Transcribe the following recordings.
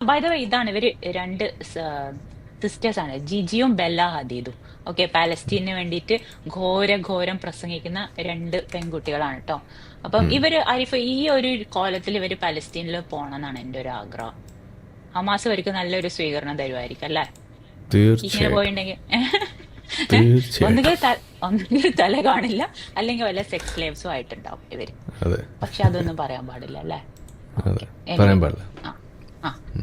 By the way ഇതാണ് ഇവർ രണ്ട് സിസ്റ്റേഴ്സ് ആണ്. ജിജിയും ബെല്ല ഹദീദും. ഓക്കെ പാലസ്തീനു വേണ്ടിയിട്ട് ഘോര ഘോരം പ്രസംഗിക്കുന്ന രണ്ട് പെൺകുട്ടികളാണ് കേട്ടോ അപ്പം ഇവർ അരിഫ് ഈ ഒരു കോലത്തിൽ ഇവർ പാലസ്റ്റീനിൽ പോകണം എന്നാണ് എന്റെ ഒരു ആഗ്രഹം. ഹമാസ് അവർക്ക് നല്ലൊരു സ്വീകരണം തരുമായിരിക്കും അല്ലേ? ഇങ്ങനെ പോയിണ്ടെങ്കിൽ ഒന്നുകിൽ ത- ഒന്നുകിൽ തല കാണില്ല അല്ലെങ്കിൽ വല്ല സെക്സ് ലേവ്സും ആയിട്ടുണ്ടാവും ഇവർ. പക്ഷെ അതൊന്നും പറയാൻ പാടില്ല അല്ലേ? പറയാൻ പാടില്ല.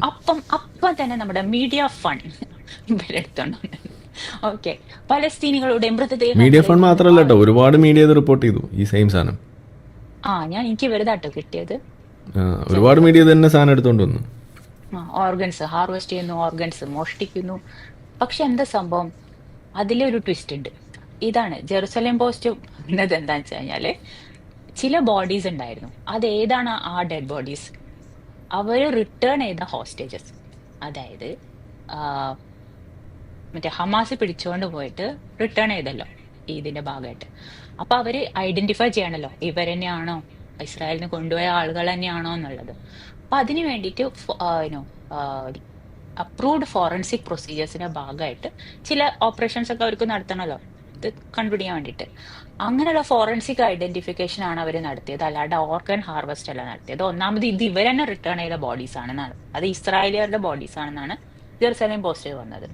അപ്പം അപ്പം തന്നെ നമ്മുടെ മീഡിയ ഫണ്ട് ഇവരെടുത്തോണ്ട് ഓക്കെ പലസ്തീനികളുടെ മൃതദേഹം മീഡിയ ഫണ്ട് മാത്രമല്ല കേട്ടോ ഒരുപാട് മീഡിയ റിപ്പോർട്ട് ചെയ്തു ഈ സെയിം സാധനം. ആ ഞാൻ എനിക്ക് വെറുതാട്ടോ കിട്ടിയത്. ഒരുപാട് മീഡിയ തന്നെ സാധനം എടുത്തോണ്ട് വന്നു. ഓർഗൻസ് ഹാർവെസ്റ്റ് ചെയ്യുന്നു ഓർഗൻസ് മോഷ്ടിക്കുന്നു. പക്ഷെ എന്താ സംഭവം? അതിലൊരു ട്വിസ്റ്റ് ഉണ്ട്. ഇതാണ് ജെറുസലേം പോസ്റ്റ് എന്നത് എന്താന്ന് വെച്ച് കഴിഞ്ഞാൽ ചില ബോഡീസ് ഉണ്ടായിരുന്നു. അത് ഏതാണ് ആ ഡെഡ് ബോഡീസ് അവർ റിട്ടേൺ ചെയ്ത ഹോസ്റ്റേജസ് അതായത് മറ്റേ ഹമാസ് പിടിച്ചുകൊണ്ട് പോയിട്ട് റിട്ടേൺ ചെയ്തല്ലോ ഇതിന്റെ ഭാഗമായിട്ട് അപ്പൊ അവർ ഐഡന്റിഫൈ ചെയ്യണല്ലോ ഇവർ തന്നെയാണോ ഇസ്രായേലിൽ കൊണ്ടുപോയ ആളുകൾ തന്നെയാണോ എന്നുള്ളത്. അപ്പൊ അതിന് വേണ്ടിയിട്ട് അപ്രൂവ്ഡ് ഫോറൻസിക് പ്രൊസീജിയേഴ്സിന്റെ ഭാഗമായിട്ട് ചില ഓപ്പറേഷൻസ് ഒക്കെ അവർക്ക് നടത്തണമല്ലോ ഇത് കണ്ടുപിടിക്കാൻ വേണ്ടിയിട്ട്. അങ്ങനെയുള്ള ഫോറൻസിക് ഐഡന്റിഫിക്കേഷൻ ആണ് അവർ നടത്തിയത്. അല്ലാണ്ട് ഓർഗൻ ഹാർവെസ്റ്റ് അല്ല നടത്തിയത്. ഒന്നാമത് ഇത് ഇവർ തന്നെ റിട്ടേൺ ചെയ്ത ബോഡീസ് ആണെന്നാണ് അത് ഇസ്രായേലിയരുടെ ബോഡീസ് ആണെന്നാണ് ജെറുസലേം പോസ്റ്റ് വന്നത്.